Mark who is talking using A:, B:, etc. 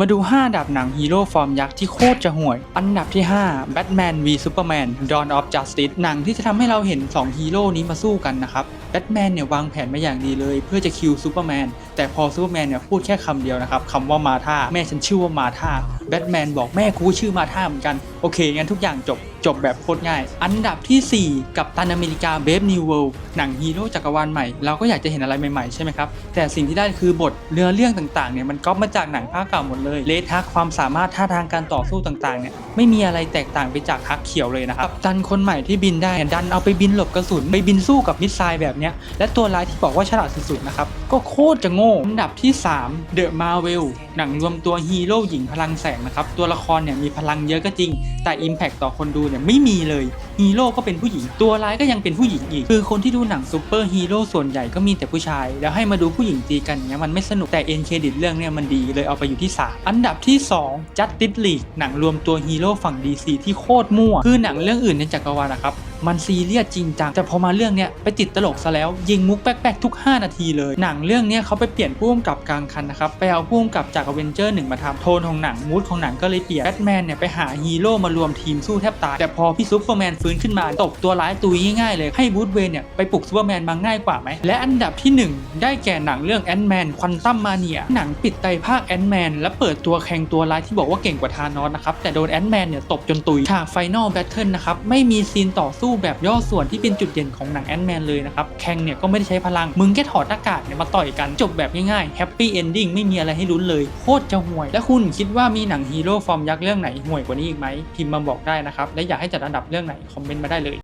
A: มาดู 5 อันดับหนังฮีโร่ฟอร์มยักษ์ที่โคตรจะห่วย อันดับที่ 5 Batman v Superman Dawn of Justice หนังที่จะทำให้เราเห็น 2 ฮีโร่นี้มาสู้กันนะครับ แบทแมนเนี่ยวางแผนมาอย่างดีเลย เพื่อจะคิวซูเปอร์แมน แต่พอซูเปอร์แมนเนี่ยพูดแค่คำเดียวนะครับคำว่ามาธาแม่ฉันชื่อว่ามาธา แบทแมนบอกแม่กูชื่อมาธาเหมือนกัน โอเค งั้นทุกอย่างจบจบแบบโคตรง่าย อันดับทีสี่ 4 กับตันอเมริกาเบฟนิวเวิลด์หนังฮีโร่จักรวาลใหม่ เราก็อยากจะเห็นอะไรใหม่ๆ ใช่ไหมครับ แต่สิ่งที่ได้คือบทเนื้อเรื่องต่างๆเนี่ยมันก๊อปมาจากหนังภาคเก่าหมดเลยเลทักความสามารถท่าทางการต่อสู้ต่างๆเนี่ยไม่มีอะไรแตกต่างไปจากฮักเขียวเลยนะครับกันคนใหม่ที่บินได้เนี่ยดันเอาไปบินหลบกระสุนไปบินสู้กับมิสไซล์แบบเนี้ยและตัวร้ายที่บอกว่าฉลาดสุดๆนะครับก็โคตรจะโง่อันดับที่3 The Marvel หนังรวมตัวฮีโร่หญิงพลังแสงนะครับตัวละครเนี่ยมีพลังเยอะก็จริง แต่ Impact ต่อคนดูเนี่ยไม่มีเลย ฮีโร่ก็เป็นผู้หญิง ตัวร้ายก็ยังเป็นผู้หญิงอีก คือคนที่ดูหนังซูเปอร์ฮีโร่ส่วนใหญ่ก็มีแต่ผู้ชาย แล้วให้มาดูผู้หญิงตีกันเงี้ยมันไม่สนุกแต่เอ็นเครดิตเรื่องเนี่ยมันดีเลยเอาไปอยู่ที่ 3 อันดับที่ 2 Justice League หนังรวมตัวฮีโร่ฝั่ง DC ที่โคตรมั่ว คือหนังเรื่องอื่นในจักรวาลนะครับมันซีเรียสจริงจังแต่พอมาเรื่องเนี้ยไปติดตลกซะแล้ว ยิงมุกแป๊กๆทุก 5 นาทีเลย หนังเรื่องเนี้ยเขาไปเปลี่ยนผู้กำกับกลางคันนะครับไปเอาผู้กำกับจากอเวนเจอร์หนึ่งมาทำโทนของหนังมูดของหนังก็เลยเปลี่ยนแบทแมนเนี่ยไปหาฮีโร่มารวมทีมสู้แทบตายแต่พอพี่ซูเปอร์แมนฟนขึ้นมาตบตัวร้ายตุยง่ายๆเลยให้บูธเวนเนี่ยไปปลุกซูเปอร์แมนมาง่ายกว่าไหมและอันดับที่ 1 ได้แก่หนังเรื่องแอนด์แมนควันตัมมาเนียหนังปิดไตภาคแอนด์แมนและเปิดตัวแข่งตัวร้ายที่บอกว่าเก่งกว่าธานอสนะครับแต่โดนแอนด์แมนเนี่ยตบจนตุยฉากไฟนอลแบทเทิลนะครับไม่มีซีนต่อสู้แบบย่อส่วนที่เป็นจุดเด่นของหนังแอนด์แมนเลยนะครับแข่งเนี่ยก็ไม่ได้ใช้พลังมึงแค่ถอดหน้ากากเนี่ยมาต่อยกันจบแบบง่ายๆแฮปปี้เอนดิ้งไม่มีอะไรให้ลุ้นเลยโคตรจะห่วย และคุณคิดว่ามีหนังฮีโร่ฟอร์มยักษ์เรื่องไหนห่วยกว่านี้อีกไหมพิมพ์มาบอกได้นะครับและอยากให้จัดอันดับเรื่องไหนคอมเมนต์มาได้เลย